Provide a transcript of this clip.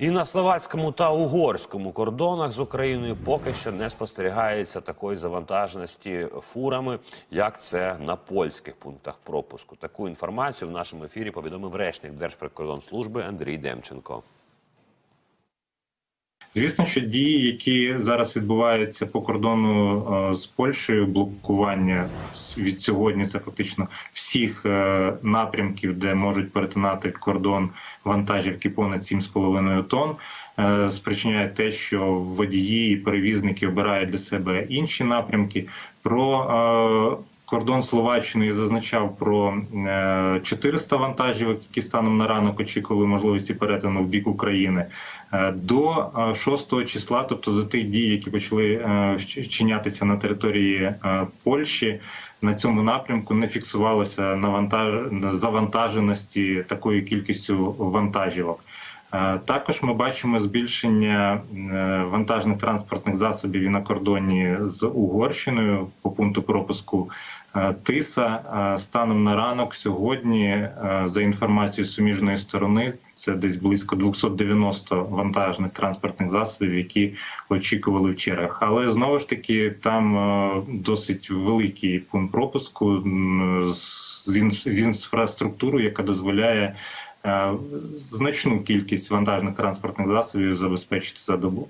І на словацькому та угорському кордонах з Україною поки що не спостерігається такої завантаженості фурами, як це на польських пунктах пропуску. Таку інформацію в нашому ефірі повідомив речник Держприкордонслужби Андрій Демченко. Звісно, що дії, які зараз відбуваються по кордону е, з Польщею, блокування від сьогодні, це фактично всіх е, напрямків, де можуть перетинати кордон вантажівки понад 7,5 тонн, е, спричиняє те, що водії і перевізники обирають для себе інші напрямки. Про Кордон Словаччини зазначав про е, 400 вантажівок, які станом на ранок очікували можливості перетину в бік України. Е, До е, 6 числа, тобто до тих дій, які почали е, вчинятися на території е, Польщі, на цьому напрямку не фіксувалося навантаж... завантаженості такою кількістю вантажівок. Е, Також ми бачимо збільшення е, вантажних транспортних засобів і на кордоні з Угорщиною по пункту пропуску е, Тиса. Станом на ранок сьогодні, за інформацією суміжної сторони, це десь близько 290 вантажних транспортних засобів, які очікували в чергах. Але знову ж таки там досить великий пункт пропуску з- інфраструктурою, яка дозволяє значну кількість вантажних транспортних засобів забезпечити за добу.